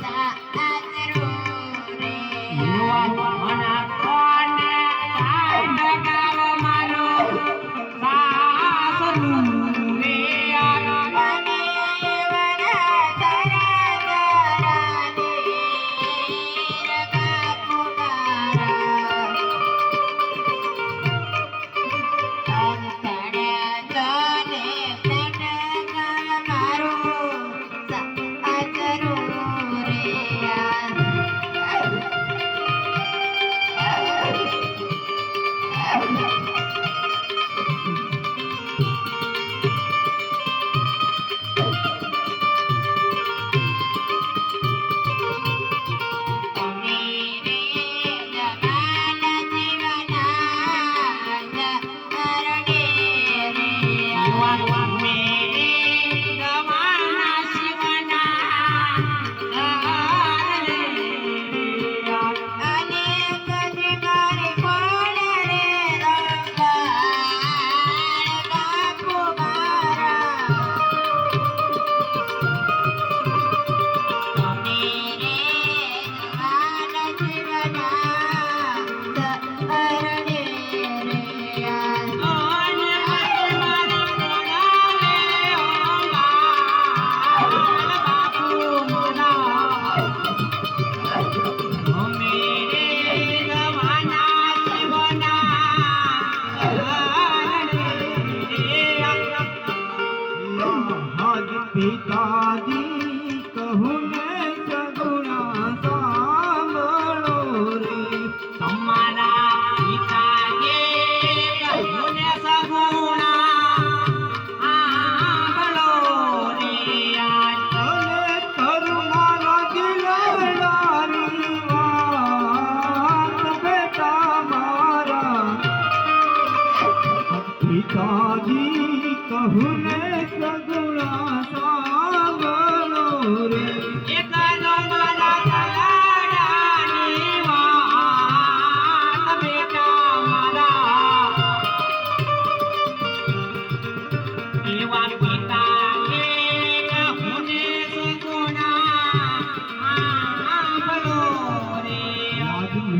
da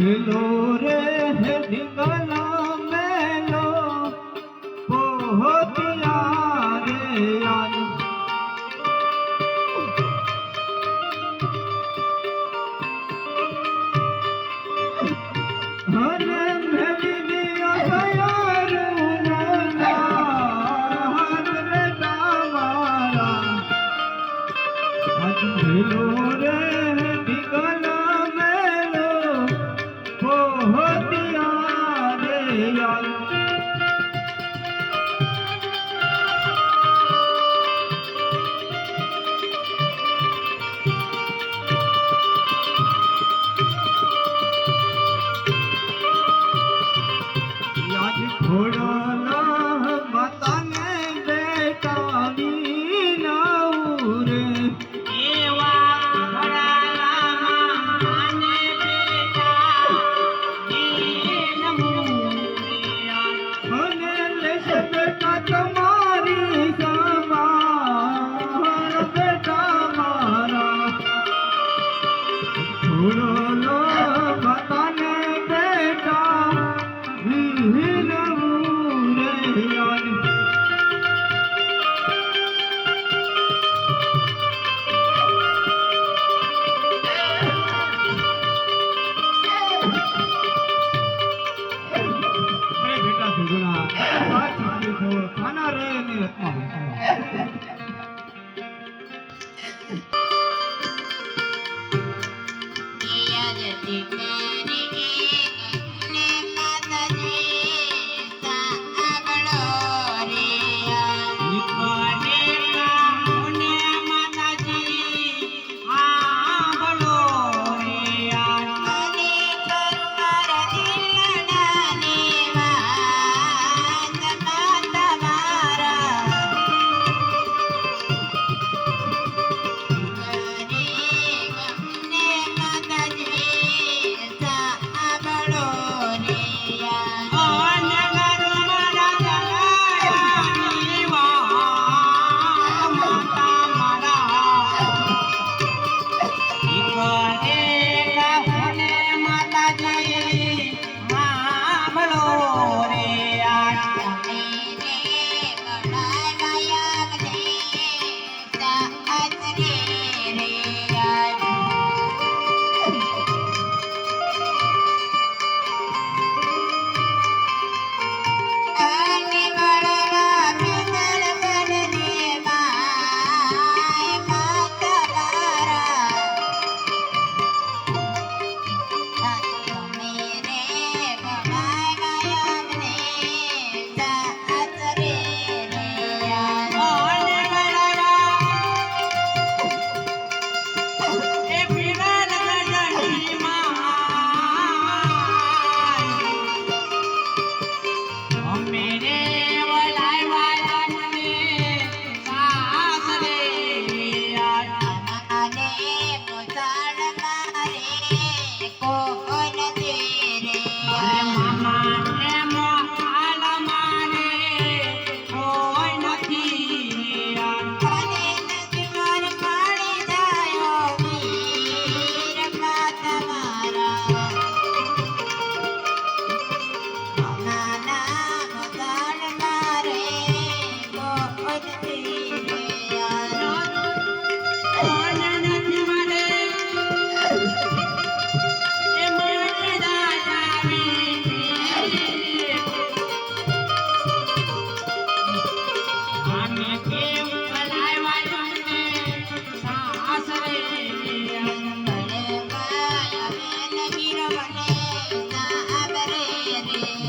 ઢીલો રે ઢીંગલો મેલો પોહતિયા રે યાર હરે મેલી દિયા સયારું ના હરે તમારા હજ ઢીલો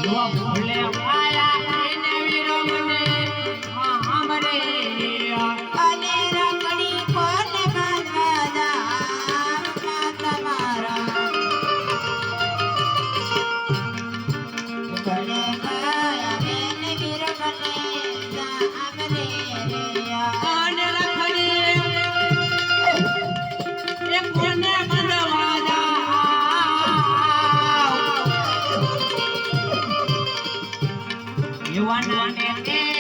Come on. one and